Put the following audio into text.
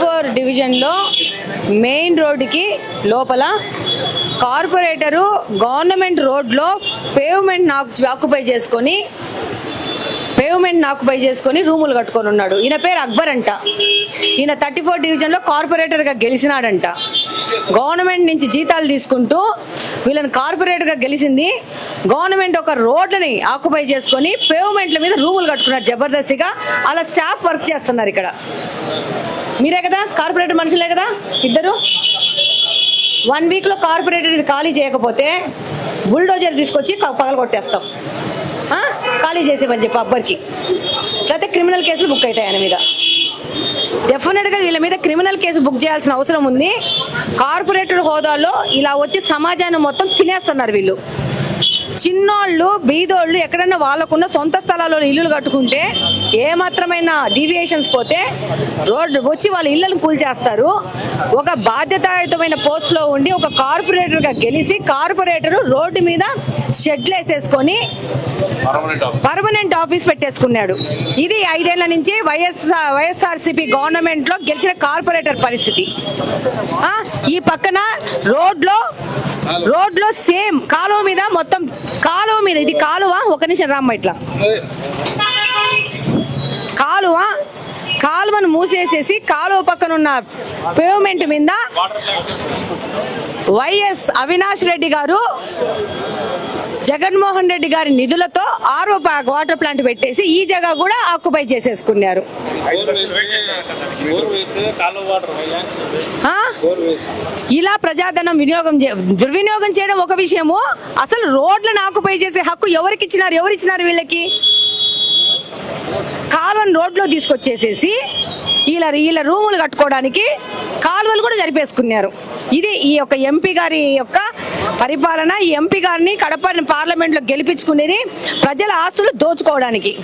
Four డివిజన్లో main రోడ్డుకి లోపల కార్పొరేటరు గవర్నమెంట్ రోడ్లో పేవ్మెంట్ నాకు ఆక్యుపై చేసుకొని పేవ్మెంట్ ఆక్యుపై చేసుకొని రూములు కట్టుకొని ఉన్నాడు. ఈయన పేరు అక్బర్ అంట. ఈయన థర్టీ ఫోర్ డివిజన్లో కార్పొరేటర్గా గెలిచినాడంట. గవర్నమెంట్ నుంచి జీతాలు తీసుకుంటూ వీళ్ళని కార్పొరేటర్గా గెలిచింది. గవర్నమెంట్ ఒక రోడ్లని ఆక్యుపై చేసుకొని పేవ్మెంట్ల మీద రూములు కట్టుకున్నారు జబర్దస్తిగా. అలా స్టాఫ్ వర్క్ చేస్తున్నారు ఇక్కడ. మీరే కదా? కార్పొరేటర్ మనుషులే కదా? ఇద్దరు? వన్ వీక్లో కార్పొరేటర్ ఇది ఖాళీ చేయకపోతే బుల్డోజర్ తీసుకొచ్చి క- పగల కొట్టేస్తాం. ఖాళీ చేసేమని చెప్పి అబ్బర్కి. లేకపోతే క్రిమినల్ కేసులు బుక్ అవుతాయి ఆయన మీద. డెఫినెట్గా వీళ్ళ మీద క్రిమినల్ కేసు బుక్ చేయాల్సిన అవసరం ఉంది. కార్పొరేటర్ హోదాలో ఇలా వచ్చి సమాజాన్ని మొత్తం తినేస్తున్నారు వీళ్ళు. చిన్నోళ్ళు బీదోళ్ళు ఎక్కడన్నా వాళ్ళకున్న సొంత స్థలాల్లో ఇల్లులు కట్టుకుంటే ఏ మాత్రమైన డీవియేషన్స్ పోతే రోడ్డు వచ్చి వాళ్ళ ఇళ్ళను కూల్చేస్తారు ఒక బాధ్యతాయుతమైన పోస్ట్లో ఉండి ఒక కార్పొరేటర్గా గెలిచి కార్పొరేటర్ రోడ్డు మీద షెడ్లు వేసేసుకొని పర్మనెంట్ ఆఫీస్ పెట్టేసుకున్నాడు. ఇది ఐదేళ్ళ నుంచి వైఎస్ఆర్ వైఎస్ఆర్సీపీ గవర్నమెంట్లో గెలిచిన కార్పొరేటర్ పరిస్థితి. ఈ పక్కన రోడ్లో రోడ్లో సేమ్ కాలువ మీద మొత్తం కాలువ మీద ఇది కాలువ ఒక నిమిషం రామ్మ ఇట్లా. కాలువ కాలువను మూసేసేసి కాలువ పక్కన ఉన్న పేవ్మెంట్ మీద వైఎస్ అవినాష్ రెడ్డి గారు జగన్మోహన్ రెడ్డి గారి నిధులతో ఆరో వాటర్ ప్లాంట్ పెట్టేసి ఈ జగ కూడా ఆక్యుపై చేసేసుకున్నారు. ఇలా ప్రజాధనం వినియోగం దుర్వినియోగం చేయడం ఒక విషయము. అసలు రోడ్లను ఆక్యుపై చేసే హక్కు ఎవరికి ఇచ్చినారు ఎవరు ఇచ్చినారు వీళ్ళకి? కాలువను రోడ్లో తీసుకొచ్చేసేసి వీళ్ళ వీళ్ళ రూములు కట్టుకోవడానికి కాలువలు కూడా జరిపేసుకున్నారు. ఇది ఈ యొక్క ఎంపీ గారి యొక్క పరిపాలన ఎంపీ గారిని కడప పార్లమెంట్లో గెలిపించుకునేది ప్రజల ఆస్తులు దోచుకోవడానికి.